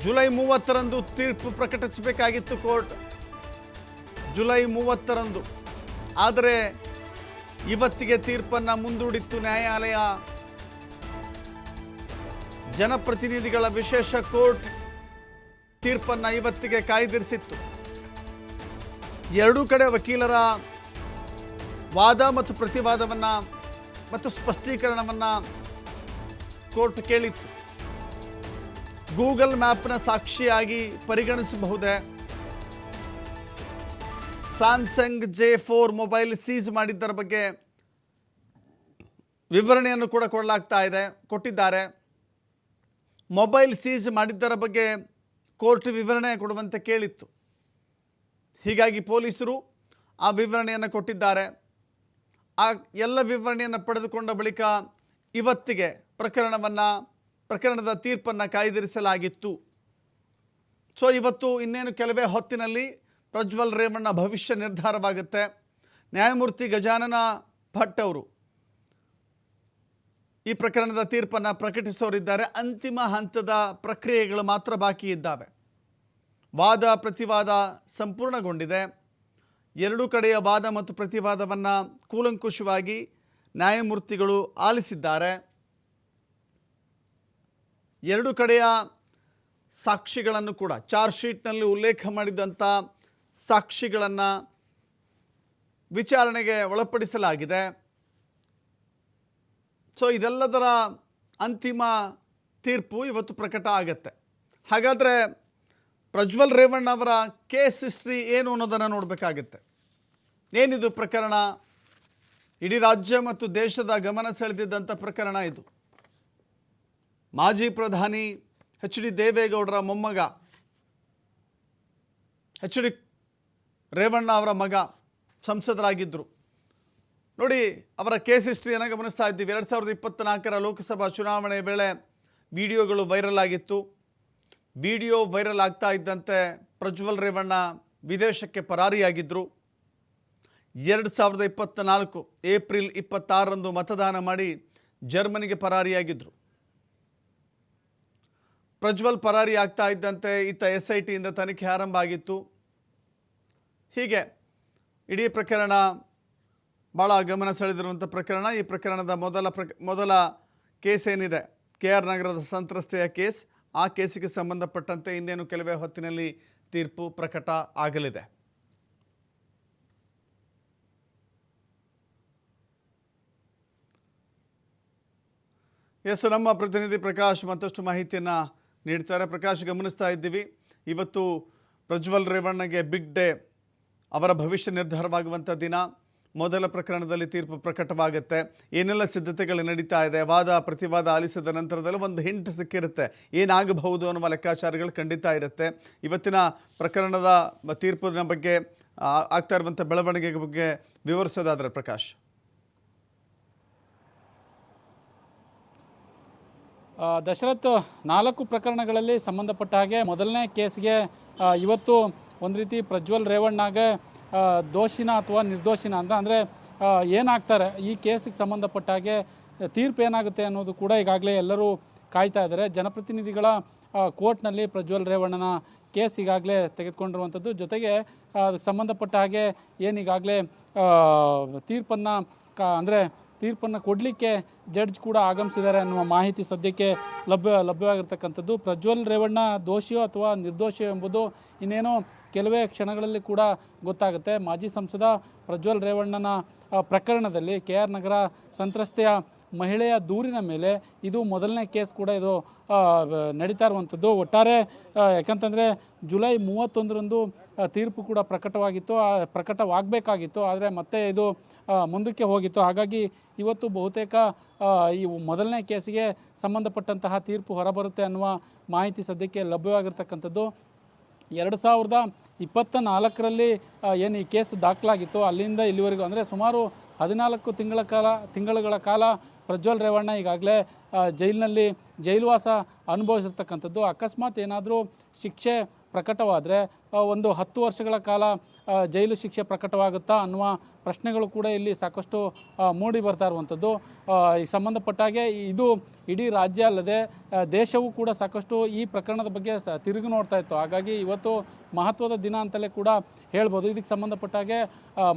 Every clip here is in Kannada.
ಜುಲೈ ಮೂವತ್ತರಂದು ತೀರ್ಪು ಪ್ರಕಟಿಸಬೇಕಾಗಿತ್ತು ಕೋರ್ಟ್. ಜುಲೈ ಮೂವತ್ತರಂದು. ಆದರೆ ಇವತ್ತಿಗೆ ತೀರ್ಪನ್ನು ಮುಂದೂಡಿತ್ತು ನ್ಯಾಯಾಲಯ. ಜನಪ್ರತಿನಿಧಿಗಳ ವಿಶೇಷ ಕೋರ್ಟ್ ತೀರ್ಪನ್ನು ಇವತ್ತಿಗೆ ಕಾಯ್ದಿರಿಸಿತ್ತು. ಎರಡೂ ಕಡೆ ವಕೀಲರ ವಾದ ಮತ್ತು ಪ್ರತಿವಾದವನ್ನು ಮತ್ತು ಸ್ಪಷ್ಟೀಕರಣವನ್ನು ಕೋರ್ಟ್ ಕೇಳಿತ್ತು. ಗೂಗಲ್ ಮ್ಯಾಪ್ನ ಸಾಕ್ಷಿಯಾಗಿ ಪರಿಗಣಿಸಬಹುದೇ? Samsung J four mobile seize ಮಾಡಿದ್ದರ ಬಗ್ಗೆ ವಿವರಣೆಯನ್ನು ಕೂಡ ಕೊಡಲಾಗ್ತಾ ಇದೆ, ಕೊಟ್ಟಿದ್ದಾರೆ. ಮೊಬೈಲ್ ಸೀಸ್ ಮಾಡಿದ್ದರ ಬಗ್ಗೆ ಕೋರ್ಟ್ ವಿವರಣೆ ಕೊಡುವಂತೆ ಕೇಳಿತ್ತು. ಹೀಗಾಗಿ ಪೊಲೀಸರು ಆ ವಿವರಣೆಯನ್ನು ಕೊಟ್ಟಿದ್ದಾರೆ. ಆ ಎಲ್ಲ ವಿವರಣೆಯನ್ನು ಪಡೆದುಕೊಂಡ ಬಳಿಕ ಇವತ್ತಿಗೆ ಪ್ರಕರಣವನ್ನು ಪ್ರಕರಣದ ತೀರ್ಪನ್ನು ಕಾಯ್ದಿರಿಸಲಾಗಿತ್ತು. ಸೊ, ಇವತ್ತು ಇನ್ನೇನು ಕೆಲವೇ ಹೊತ್ತಿನಲ್ಲಿ ಪ್ರಜ್ವಲ್ ರೇವಣ್ಣ ಭವಿಷ್ಯ ನಿರ್ಧಾರವಾಗುತ್ತೆ. ನ್ಯಾಯಮೂರ್ತಿ ಗಜಾನನ ಭಟ್ ಅವರು ಈ ಪ್ರಕರಣದ ತೀರ್ಪನ್ನು ಪ್ರಕಟಿಸೋರಿದ್ದಾರೆ. ಅಂತಿಮ ಹಂತದ ಪ್ರಕ್ರಿಯೆಗಳು ಮಾತ್ರ ಬಾಕಿ ಇದ್ದಾವೆ. ವಾದ ಪ್ರತಿವಾದ ಸಂಪೂರ್ಣಗೊಂಡಿದೆ. ಎರಡೂ ಕಡೆಯ ವಾದ ಮತ್ತು ಪ್ರತಿವಾದವನ್ನು ಕೂಲಂಕುಷವಾಗಿ ನ್ಯಾಯಮೂರ್ತಿಗಳು ಆಲಿಸಿದ್ದಾರೆ. ಎರಡು ಕಡೆಯ ಸಾಕ್ಷಿಗಳನ್ನು ಕೂಡ, ಚಾರ್ಜ್ ಶೀಟ್ನಲ್ಲಿ ಉಲ್ಲೇಖ ಮಾಡಿದಂಥ ಸಾಕ್ಷಿಗಳನ್ನು ವಿಚಾರಣೆಗೆ ಒಳಪಡಿಸಲಾಗಿದೆ. ಸೊ, ಇದೆಲ್ಲದರ ಅಂತಿಮ ತೀರ್ಪು ಇವತ್ತು ಪ್ರಕಟ ಆಗತ್ತೆ. ಹಾಗಾದರೆ ಪ್ರಜ್ವಲ್ ರೇವಣ್ಣ ಅವರ ಕೇಸ್ ಹಿಸ್ಟ್ರಿ ಏನು ಅನ್ನೋದನ್ನು ನೋಡಬೇಕಾಗತ್ತೆ. ಏನಿದು ಪ್ರಕರಣ? ಇಡೀ ರಾಜ್ಯ ಮತ್ತು ದೇಶದ ಗಮನ ಸೆಳೆದಿದ್ದಂಥ ಪ್ರಕರಣ ಇದು. ಮಾಜಿ ಪ್ರಧಾನಿ ಎಚ್ ಡಿ ದೇವೇಗೌಡರ ಮೊಮ್ಮಗ, ಎಚ್ ಡಿ ರೇವಣ್ಣ ಅವರ ಮಗ ಸಂಸದರಾಗಿದ್ದರು. ನೋಡಿ, ಅವರ ಕೇಸ್ ಹಿಸ್ಟ್ರಿಯನ್ನು ಗಮನಿಸ್ತಾ ಇದ್ದೀವಿ. ಎರಡು ಸಾವಿರದ ಇಪ್ಪತ್ತ್ನಾಲ್ಕರ ಲೋಕಸಭಾ ಚುನಾವಣೆ ವೇಳೆ ವಿಡಿಯೋಗಳು ವೈರಲ್ ಆಗಿತ್ತು. ವಿಡಿಯೋ ವೈರಲ್ ಆಗ್ತಾ ಇದ್ದಂತೆ ಪ್ರಜ್ವಲ್ ರೇವಣ್ಣ ವಿದೇಶಕ್ಕೆ ಪರಾರಿಯಾಗಿದ್ದರು. ಎರಡು ಸಾವಿರದ ಇಪ್ಪತ್ತ್ನಾಲ್ಕು ಏಪ್ರಿಲ್ ಇಪ್ಪತ್ತಾರರಂದು ಮತದಾನ ಮಾಡಿ ಜರ್ಮನಿಗೆ ಪರಾರಿಯಾಗಿದ್ದರು. ಪ್ರಜ್ವಲ್ ಪರಾರಿ ಆಗ್ತಾ ಇದ್ದಂತೆ ಇತ್ತ ಎಸ್ ಐ ಟಿಯಿಂದ ತನಿಖೆ ಆರಂಭ ಆಗಿತ್ತು. ಹೀಗೆ ಇಡೀ ಪ್ರಕರಣ ಭಾಳ ಗಮನ ಸೆಳೆದಿರುವಂಥ ಪ್ರಕರಣ. ಈ ಪ್ರಕರಣದ ಮೊದಲ ಪ್ರ ಮೊದಲ ಕೇಸ್ ಏನಿದೆ? ಕೆ ಆರ್ ನಗರದ ಸಂತ್ರಸ್ತೆಯ ಕೇಸ್. ಆ ಕೇಸಿಗೆ ಸಂಬಂಧಪಟ್ಟಂತೆ ಇನ್ನೇನು ಕೆಲವೇ ಹೊತ್ತಿನಲ್ಲಿ ತೀರ್ಪು ಪ್ರಕಟ ಆಗಲಿದೆ. ಎಸ್, ನಮ್ಮ ಪ್ರತಿನಿಧಿ ಪ್ರಕಾಶ್ ಮತ್ತಷ್ಟು ಮಾಹಿತಿಯನ್ನು ನೀಡ್ತಾರೆ. ಪ್ರಕಾಶ್ ಗಮನಿಸ್ತಾ ಇದ್ದೀವಿ. ಇವತ್ತು ಪ್ರಜ್ವಲ್ ರೇವಣ್ಣಗೆ ಬಿಗ್ ಡೇ ಅವರ ಭವಿಷ್ಯ ನಿರ್ಧಾರವಾಗುವಂಥ ದಿನ. ಮೊದಲ ಪ್ರಕರಣದಲ್ಲಿ ತೀರ್ಪು ಪ್ರಕಟವಾಗುತ್ತೆ. ಏನೆಲ್ಲ ಸಿದ್ಧತೆಗಳು ನಡೀತಾ ಇದೆ? ವಾದ, ಪ್ರತಿವಾದ ಆಲಿಸಿದ ನಂತರದಲ್ಲಿ ಒಂದು ಹಿಂಟ್ ಸಿಕ್ಕಿರುತ್ತೆ. ಏನಾಗಬಹುದು ಅನ್ನುವ ಲೆಕ್ಕಾಚಾರಗಳು ಖಂಡಿತ ಇರುತ್ತೆ. ಇವತ್ತಿನ ಪ್ರಕರಣದ ತೀರ್ಪಿನ ಬಗ್ಗೆ ಆಗ್ತಾ ಇರುವಂಥ ಬೆಳವಣಿಗೆ ಬಗ್ಗೆ ವಿವರಿಸೋದಾದರೆ ಪ್ರಕಾಶ್. ದಶರಥ್ ನಾಲ್ಕು ಪ್ರಕರಣಗಳಲ್ಲಿ ಸಂಬಂಧಪಟ್ಟ ಹಾಗೆ ಮೊದಲನೇ ಕೇಸ್ಗೆ ಇವತ್ತು ಒಂದು ರೀತಿ ಪ್ರಜ್ವಲ್ ರೇವಣ್ಣಗೆ ದೋಷಿನ ಅಥವಾ ನಿರ್ದೋಷಿನ ಅಂತ ಅಂದರೆ ಏನಾಗ್ತಾರೆ? ಈ ಕೇಸಿಗೆ ಸಂಬಂಧಪಟ್ಟ ಹಾಗೆ ತೀರ್ಪು ಏನಾಗುತ್ತೆ ಅನ್ನೋದು ಕೂಡ ಈಗಾಗಲೇ ಎಲ್ಲರೂ ಕಾಯ್ತಾ ಇದ್ದಾರೆ. ಜನಪ್ರತಿನಿಧಿಗಳ ಕೋರ್ಟ್ನಲ್ಲಿ ಪ್ರಜ್ವಲ್ ರೇವಣ್ಣನ ಕೇಸ್ ಈಗಾಗಲೇ ತೆಗೆದುಕೊಂಡಿರುವಂಥದ್ದು. ಜೊತೆಗೆ ಸಂಬಂಧಪಟ್ಟ ಹಾಗೆ ಏನು ಈಗಾಗಲೇ ತೀರ್ಪನ್ನು ಕ, ಅಂದರೆ ತೀರ್ಪನ್ನು ಕೊಡಲಿಕ್ಕೆ ಜಡ್ಜ್ ಕೂಡ ಆಗಮಿಸಿದ್ದಾರೆ ಅನ್ನುವ ಮಾಹಿತಿ ಸದ್ಯಕ್ಕೆ ಲಭ್ಯ ಲಭ್ಯವಾಗಿರ್ತಕ್ಕಂಥದ್ದು. ಪ್ರಜ್ವಲ್ ರೇವಣ್ಣ ದೋಷಿಯೋ ಅಥವಾ ನಿರ್ದೋಷಿಯೋ ಎಂಬುದು ಇನ್ನೇನೋ ಕೆಲವೇ ಕ್ಷಣಗಳಲ್ಲಿ ಕೂಡ ಗೊತ್ತಾಗುತ್ತೆ. ಮಾಜಿ ಸಂಸದ ಪ್ರಜ್ವಲ್ ರೇವಣ್ಣನ ಪ್ರಕರಣದಲ್ಲಿ ಕೆ ಆರ್ ನಗರ ಸಂತ್ರಸ್ತೆಯ ಮಹಿಳೆಯ ದೂರಿನ ಮೇಲೆ ಇದು ಮೊದಲನೇ ಕೇಸ್ ಕೂಡ ಇದು ನಡೀತಾ ಇರುವಂಥದ್ದು. ಒಟ್ಟಾರೆ ಯಾಕಂತಂದರೆ ಜುಲೈ ಮೂವತ್ತೊಂದರಂದು ತೀರ್ಪು ಕೂಡ ಪ್ರಕಟವಾಗಿತ್ತು. ಪ್ರಕಟವಾಗಬೇಕಾಗಿತ್ತು. ಆದರೆ ಮತ್ತೆ ಇದು ಮುಂದಕ್ಕೆ ಹೋಗಿತ್ತು. ಹಾಗಾಗಿ ಇವತ್ತು ಬಹುತೇಕ ಈ ಮೊದಲನೇ ಕೇಸಿಗೆ ಸಂಬಂಧಪಟ್ಟಂತಹ ತೀರ್ಪು ಹೊರಬರುತ್ತೆ ಅನ್ನುವ ಮಾಹಿತಿ ಸದ್ಯಕ್ಕೆ ಲಭ್ಯವಾಗಿರ್ತಕ್ಕಂಥದ್ದು. ಎರಡು ಸಾವಿರದ ಇಪ್ಪತ್ತ ನಾಲ್ಕರಲ್ಲಿ ಏನು ಈ ಕೇಸ್ ದಾಖಲಾಗಿತ್ತು. ಅಲ್ಲಿಂದ ಇಲ್ಲಿವರೆಗೂ, ಅಂದರೆ ಸುಮಾರು ಹದಿನಾಲ್ಕು ತಿಂಗಳ ಕಾಲ, ತಿಂಗಳುಗಳ ಕಾಲ ಪ್ರಜ್ವಲ್ ರೇವಣ್ಣ ಈಗಾಗಲೇ ಜೈಲಿನಲ್ಲಿ ಜೈಲುವಾಸ ಅನುಭವಿಸಿರ್ತಕ್ಕಂಥದ್ದು. ಅಕಸ್ಮಾತ್ ಏನಾದರೂ ಶಿಕ್ಷೆ ಪ್ರಕಟವಾದರೆ ಒಂದು ಹತ್ತು ವರ್ಷಗಳ ಕಾಲ ಜೈಲು ಶಿಕ್ಷೆ ಪ್ರಕಟವಾಗುತ್ತಾ ಅನ್ನುವ ಪ್ರಶ್ನೆಗಳು ಕೂಡ ಇಲ್ಲಿ ಸಾಕಷ್ಟು ಮೂಡಿ ಬರ್ತಾ ಇರುವಂಥದ್ದು. ಈ ಸಂಬಂಧಪಟ್ಟಾಗೆ ಇದು ಇಡೀ ರಾಜ್ಯ ಅಲ್ಲದೆ ದೇಶವೂ ಕೂಡ ಸಾಕಷ್ಟು ಈ ಪ್ರಕರಣದ ಬಗ್ಗೆ ಸ, ತಿರುಗಿ ನೋಡ್ತಾ ಇತ್ತು. ಹಾಗಾಗಿ ಇವತ್ತು ಮಹತ್ವದ ದಿನ ಅಂತಲೇ ಕೂಡ ಹೇಳ್ಬೋದು. ಇದಕ್ಕೆ ಸಂಬಂಧಪಟ್ಟಾಗೆ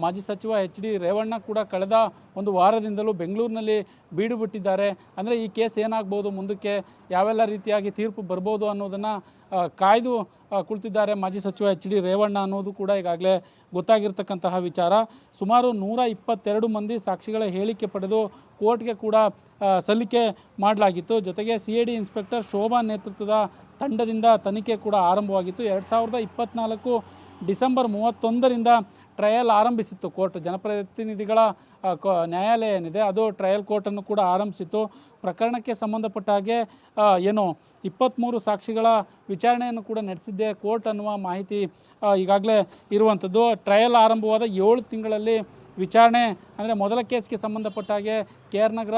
ಮಾಜಿ ಸಚಿವ ಎಚ್ ಡಿ ರೇವಣ್ಣ ಕೂಡ ಕಳೆದ ಒಂದು ವಾರದಿಂದಲೂ ಬೆಂಗಳೂರಿನಲ್ಲಿ ಬೀಡು ಬಿಟ್ಟಿದ್ದಾರೆ. ಅಂದರೆ ಈ ಕೇಸ್ ಏನಾಗ್ಬೋದು, ಮುಂದಕ್ಕೆ ಯಾವೆಲ್ಲ ರೀತಿಯಾಗಿ ತೀರ್ಪು ಬರ್ಬೋದು ಅನ್ನೋದನ್ನು ಕಾಯ್ದು ಕುಳಿತಿದ್ದಾರೆ ಮಾಜಿ ಸಚಿವ ಎಚ್ ಡಿ ರೇವಣ್ಣ ಅನ್ನೋದು ಕೂಡ ಈಗಾಗಲೇ ಗೊತ್ತಾಗಿರ್ತಕ್ಕಂತಹ ವಿಚಾರ. ಸುಮಾರು ನೂರ ಇಪ್ಪತ್ತೆರಡು ಮಂದಿ ಸಾಕ್ಷಿಗಳ ಹೇಳಿಕೆ ಪಡೆದು ಕೋರ್ಟ್ಗೆ ಕೂಡ ಸಲ್ಲಿಕೆ ಮಾಡಲಾಗಿತ್ತು. ಜೊತೆಗೆ C A D inspector Shobha ನೇತೃತ್ವದ ತಂಡದಿಂದ ತನಿಖೆ ಕೂಡ ಆರಂಭವಾಗಿತ್ತು. ಎರಡು ಸಾವಿರದ ಇಪ್ಪತ್ತ್ನಾಲ್ಕು ಡಿಸೆಂಬರ್ ಮೂವತ್ತೊಂದರಿಂದ ಟ್ರಯಲ್ ಆರಂಭಿಸಿತ್ತು ಕೋರ್ಟ್. ಜನಪ್ರತಿನಿಧಿಗಳ ನ್ಯಾಯಾಲಯ ಏನಿದೆ, ಅದು ಟ್ರಯಲ್ ಕೋರ್ಟನ್ನು ಕೂಡ ಆರಂಭಿಸಿತ್ತು. ಪ್ರಕರಣಕ್ಕೆ ಸಂಬಂಧಪಟ್ಟ ಹಾಗೆ ಏನು ಇಪ್ಪತ್ತ್ಮೂರು ಸಾಕ್ಷಿಗಳ ವಿಚಾರಣೆಯನ್ನು ಕೂಡ ನಡೆಸಿದ್ದೆ. ಕೋರ್ಟ್ ಅನ್ನುವ ಮಾಹಿತಿ ಈಗಾಗಲೇ ಇರುವಂಥದ್ದು. ಟ್ರಯಲ್ ಆರಂಭವಾದ ಏಳು ತಿಂಗಳಲ್ಲಿ ವಿಚಾರಣೆ, ಅಂದರೆ ಮೊದಲ ಕೇಸ್ಗೆ ಸಂಬಂಧಪಟ್ಟ ಹಾಗೆ ಕೆ ಆರ್ ನಗರ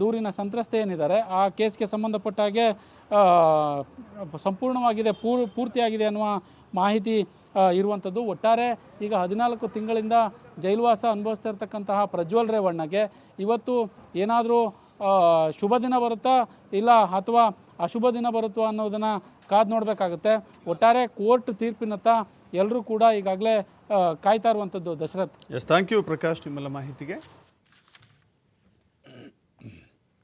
ದೂರಿನ ಸಂತ್ರಸ್ತೆ ಏನಿದ್ದಾರೆ, ಆ ಕೇಸ್ಗೆ ಸಂಬಂಧಪಟ್ಟ ಹಾಗೆ ಸಂಪೂರ್ಣವಾಗಿದೆ ಪೂರ್ ಪೂರ್ತಿಯಾಗಿದೆ ಅನ್ನುವ ಮಾಹಿತಿ ಇರುವಂಥದ್ದು. ಒಟ್ಟಾರೆ ಈಗ ಹದಿನಾಲ್ಕು ತಿಂಗಳಿಂದ ಜೈಲುವಾಸ ಅನುಭವಿಸ್ತಾ ಇರ್ತಕ್ಕಂತಹ ಪ್ರಜ್ವಲ್ ರೇವಣ್ಣಗೆ ಇವತ್ತು ಏನಾದರೂ ಶುಭ ದಿನ ಬರುತ್ತಾ ಇಲ್ಲ ಅಥವಾ ಅಶುಭ ದಿನ ಬರುತ್ತಾ ಅನ್ನೋದನ್ನು ಕಾದು ನೋಡಬೇಕಾಗುತ್ತೆ. ಒಟ್ಟಾರೆ ಕೋರ್ಟ್ ತೀರ್ಪಿನತ್ತ ಎಲ್ಲರೂ ಕೂಡ ಈಗಾಗಲೇ ಕಾಯ್ತಾ ಇರುವಂಥದ್ದು Dasharath. Yes thank you Prakash ನಿಮ್ಮೆಲ್ಲ ಮಾಹಿತಿಗೆ.